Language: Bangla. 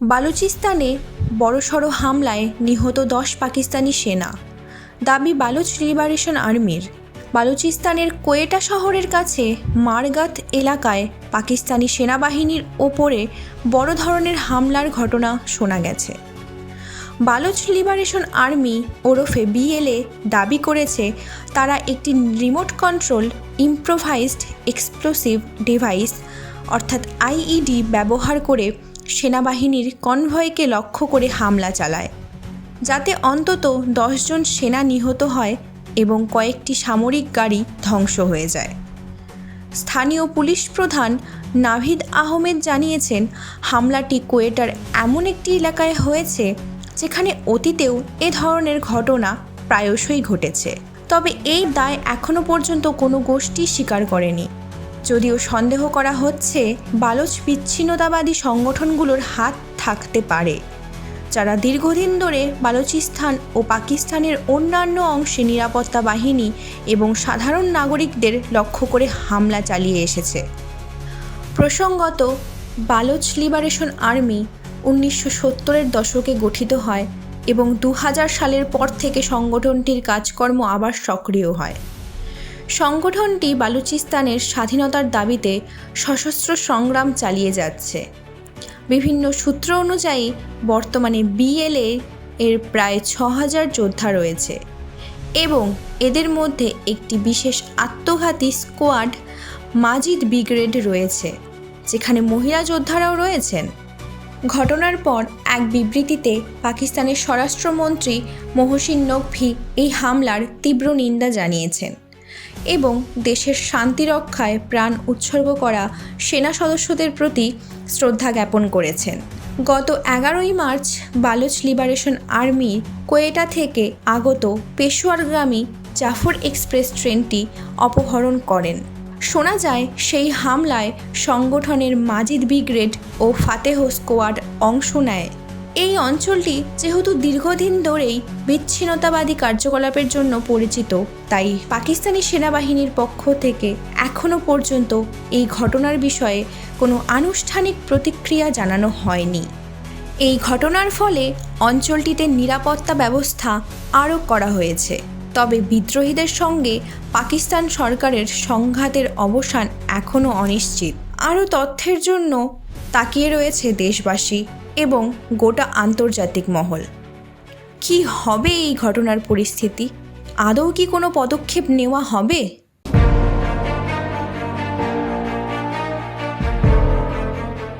বালুচিস্তানে বড়সড় হামলায় নিহত দশ পাকিস্তানি সেনা। দাবি বালুচ লিবারেশন আর্মির। বালুচিস্তানের কোয়েটা শহরের কাছে মারগাত এলাকায় পাকিস্তানি সেনাবাহিনীর ওপরে বড় ধরনের হামলার ঘটনা শোনা গেছে। বালুচ লিবারেশন আর্মি ওরফে বিএলএ দাবি করেছে, তারা একটি remote control improvised explosive device অর্থাৎ আইইডি ব্যবহার করে সেনাবাহিনীর কনভয়কে লক্ষ্য করে হামলা চালায়, যাতে অন্তত দশজন সেনা নিহত হয় এবং কয়েকটি সামরিক গাড়ি ধ্বংস হয়ে যায়। স্থানীয় পুলিশ প্রধান নাভিদ আহমেদ জানিয়েছেন, হামলাটি কোয়েটার এমন একটি এলাকায় হয়েছে যেখানে অতীতেও এ ধরনের ঘটনা প্রায়শই ঘটেছে। তবে এই দায় এখনও পর্যন্ত কোনো গোষ্ঠী স্বীকার করেনি। যদিও সন্দেহ করা হচ্ছে, বালোচ বিচ্ছিন্নতাবাদী সংগঠনগুলোর হাত থাকতে পারে। যারা দীর্ঘদিন ধরে বালুচিস্তান ও পাকিস্তানের অন্যান্য অংশে নিরাপত্তা বাহিনী এবং সাধারণ নাগরিকদের লক্ষ্য করে হামলা চালিয়ে এসেছে। প্রসঙ্গত, বালোচ লিবারেশন আর্মি উনিশশো সত্তরের দশকে গঠিত হয় এবং দু হাজার সালের পর থেকে সংগঠনটির কাজকর্ম আবার সক্রিয় হয়। সংগঠনটি বালুচিস্তানের স্বাধীনতার দাবিতে সশস্ত্র সংগ্রাম চালিয়ে যাচ্ছে। বিভিন্ন সূত্র অনুযায়ী, বর্তমানে বিএলএ এর প্রায় ছ হাজার যোদ্ধা রয়েছে এবং এদের মধ্যে একটি বিশেষ আত্মঘাতী স্কোয়াড মাজিদ ব্রিগেড রয়েছে, যেখানে মহিলা যোদ্ধারাও রয়েছেন। ঘটনার পর এক বিবৃতিতে পাকিস্তানের স্বরাষ্ট্রমন্ত্রী মহসিন নকভি এই হামলার তীব্র নিন্দা জানিয়েছেন। এবং দেশের শান্তি রক্ষায় প্রাণ উৎসর্গ করা সেনা সদস্যদের প্রতি শ্রদ্ধা জ্ঞাপন করেছেন। গত এগারোই March Baloch liberation army Quetta থেকে আগত পেশোয়ারগামী জাফর এক্সপ্রেস ট্রেনটি অপহরণ করেন। শোনা যায়, সেই হামলায় সংগঠনের মাজিদ ব্রিগেড ও ফাতেহ স্কোয়াড অংশ নেয়। এই অঞ্চলটি যেহেতু দীর্ঘদিন ধরেই বিচ্ছিন্নতাবাদী কার্যকলাপের জন্য পরিচিত, তাই পাকিস্তানি সেনাবাহিনীর পক্ষ থেকে এখনও পর্যন্ত এই ঘটনার বিষয়ে কোনো আনুষ্ঠানিক প্রতিক্রিয়া জানানো হয়নি। এই ঘটনার ফলে অঞ্চলটিতে নিরাপত্তা ব্যবস্থা আরও করা হয়েছে। তবে বিদ্রোহীদের সঙ্গে পাকিস্তান সরকারের সংঘাতের অবসান এখনও অনিশ্চিত। আরও তথ্যের জন্য তাকিয়ে রয়েছে দেশবাসী। এবং গোটা আন্তর্জাতিক মহল। কি হবে এই ঘটনার পরিস্থিতি? আদৌ কি কোনো পদক্ষেপ নেওয়া হবে?